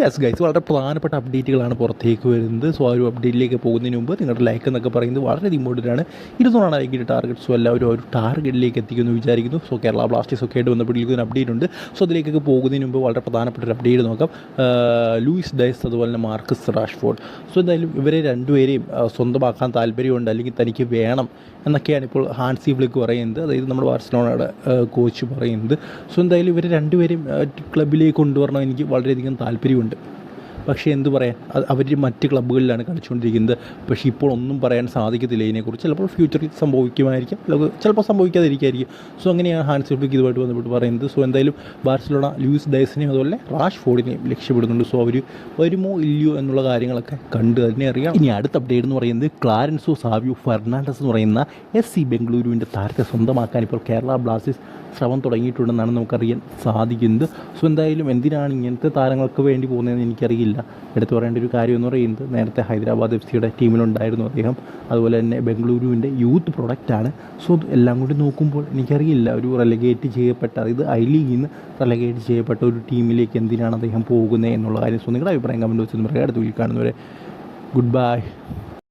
Yes guys വളരെ പ്രധാനപ്പെട്ട അപ്ഡേറ്റുകളാണ് പുറത്തേക്ക് വരുന്നത്. സോ ആ ഒരു അപ്ഡേറ്റിലേക്ക് പോകുന്നതിന് മുമ്പ് നിങ്ങളുടെ ലൈക്ക് എന്നൊക്കെ പറയുന്നത് വളരെ ഇമ്പോർട്ടന്റ് ഇരുന്നൂറാണ് ലൈക്കിന്റെ ടാർഗറ്റ് സോ എല്ലാവരും ഒരു ടാർഗറ്റിലേക്ക് എത്തിക്കുമെന്ന് വിചാരിക്കുന്നു. സോ കേരള ബ്ലാസ്റ്റേഴ്സ് ഒക്കെ ആയിട്ട് ബന്ധപ്പെട്ടിരിക്കുന്ന ഒരു അപ്ഡേറ്റ് ഉണ്ട്. സോ അതിലേക്കൊക്കെ പോകുന്നതിന് മുമ്പ് വളരെ പ്രധാനപ്പെട്ട ഒരു അപ്ഡേറ്റ് നോക്കാം. ലൂയിസ് ഡയസ് അതുപോലെ തന്നെ മാർക്കസ് റാഷ്ഫോർഡ് സോ എന്തായാലും ഇവരെ രണ്ടുപേരെയും സ്വന്തമാക്കാൻ താല്പര്യമുണ്ട്. അല്ലെങ്കിൽ തനിക്ക് വേണം എന്നൊക്കെയാണ് ഇപ്പോൾ ഹാൻസി ഫ്ലിക്ക് പറയുന്നത്. അതായത് നമ്മുടെ ബാർസലോണയുടെ കോച്ച് പറയുന്നത്. സോ എന്തായാലും ഇവർ രണ്ടുപേരും ക്ലബിലേക്ക് കൊണ്ടുവരണം എനിക്ക് വളരെയധികം താല്പര്യമുണ്ട്. പക്ഷേ എന്തു പറയാൻ അവർ മറ്റ് ക്ലബ്ബുകളിലാണ് കളിച്ചുകൊണ്ടിരിക്കുന്നത്. പക്ഷേ ഇപ്പോൾ ഒന്നും പറയാൻ സാധിക്കത്തില്ല ഇതിനെക്കുറിച്ച്. ചിലപ്പോൾ ഫ്യൂച്ചറിൽ സംഭവിക്കുമായിരിക്കും ചിലപ്പോൾ സംഭവിക്കാതിരിക്കുമായിരിക്കും സോ അങ്ങനെയാണ് ഹാൻസ് ഫ്ലിക്ക് ഇതുമായിട്ട് ബന്ധപ്പെട്ട് പറയുന്നത്. സോ എന്തായാലും ബാർസലോണ ലൂയിസ് ഡയസിനെയും അതുപോലെ റാഷ് ഫോർഡിനെയും ലക്ഷ്യപ്പെടുന്നുണ്ട് സോ അവർ വരുമോ ഇല്ലയോ എന്നുള്ള കാര്യങ്ങളൊക്കെ കണ്ട് തന്നെ അറിയാം. ഇനി അടുത്ത അപ്ഡേറ്റ് എന്ന് പറയുന്നത് ക്ലാരൻസോ സാവിയോ ഫെർണാണ്ടസ് എന്ന് പറയുന്ന എസ് സി ബംഗളൂരുവിന്റെ താരത്തെ സ്വന്തമാക്കാൻ ഇപ്പോൾ കേരള ബ്ലാസ്റ്റേഴ്സ് ശ്രമം തുടങ്ങിയിട്ടുണ്ടെന്നാണ് നമുക്കറിയാൻ സാധിക്കുന്നത്. സോ എന്തായാലും എന്തിനാണ് ഇങ്ങനത്തെ താരങ്ങൾക്ക് വേണ്ടി പോകുന്നതെന്ന് എനിക്കറിയില്ല. എടുത്തു പറയേണ്ട ഒരു കാര്യം എന്ന് പറയുന്നത് നേരത്തെ ഹൈദരാബാദ് എഫ് സിയുടെ ടീമിലുണ്ടായിരുന്നു അദ്ദേഹം. അതുപോലെ തന്നെ ബംഗളൂരുവിന്റെ യൂത്ത് പ്രൊഡക്റ്റാണ് സോ എല്ലാം കൂടി നോക്കുമ്പോൾ എനിക്കറിയില്ല ഒരു റെലഗേറ്റ് ചെയ്യപ്പെട്ട അതായത് ഐ ലീഗിൽ നിന്ന് റെലഗേറ്റ് ചെയ്യപ്പെട്ട ഒരു ടീമിലേക്ക് എന്തിനാണ് അദ്ദേഹം പോകുന്നത് എന്നുള്ള കാര്യം. സോ നിങ്ങളുടെ അഭിപ്രായം കമന്റ് വെച്ചാൽ പറയുക അടുത്ത വീട്ടിൽ കാണുന്നവരെ ഗുഡ് ബൈ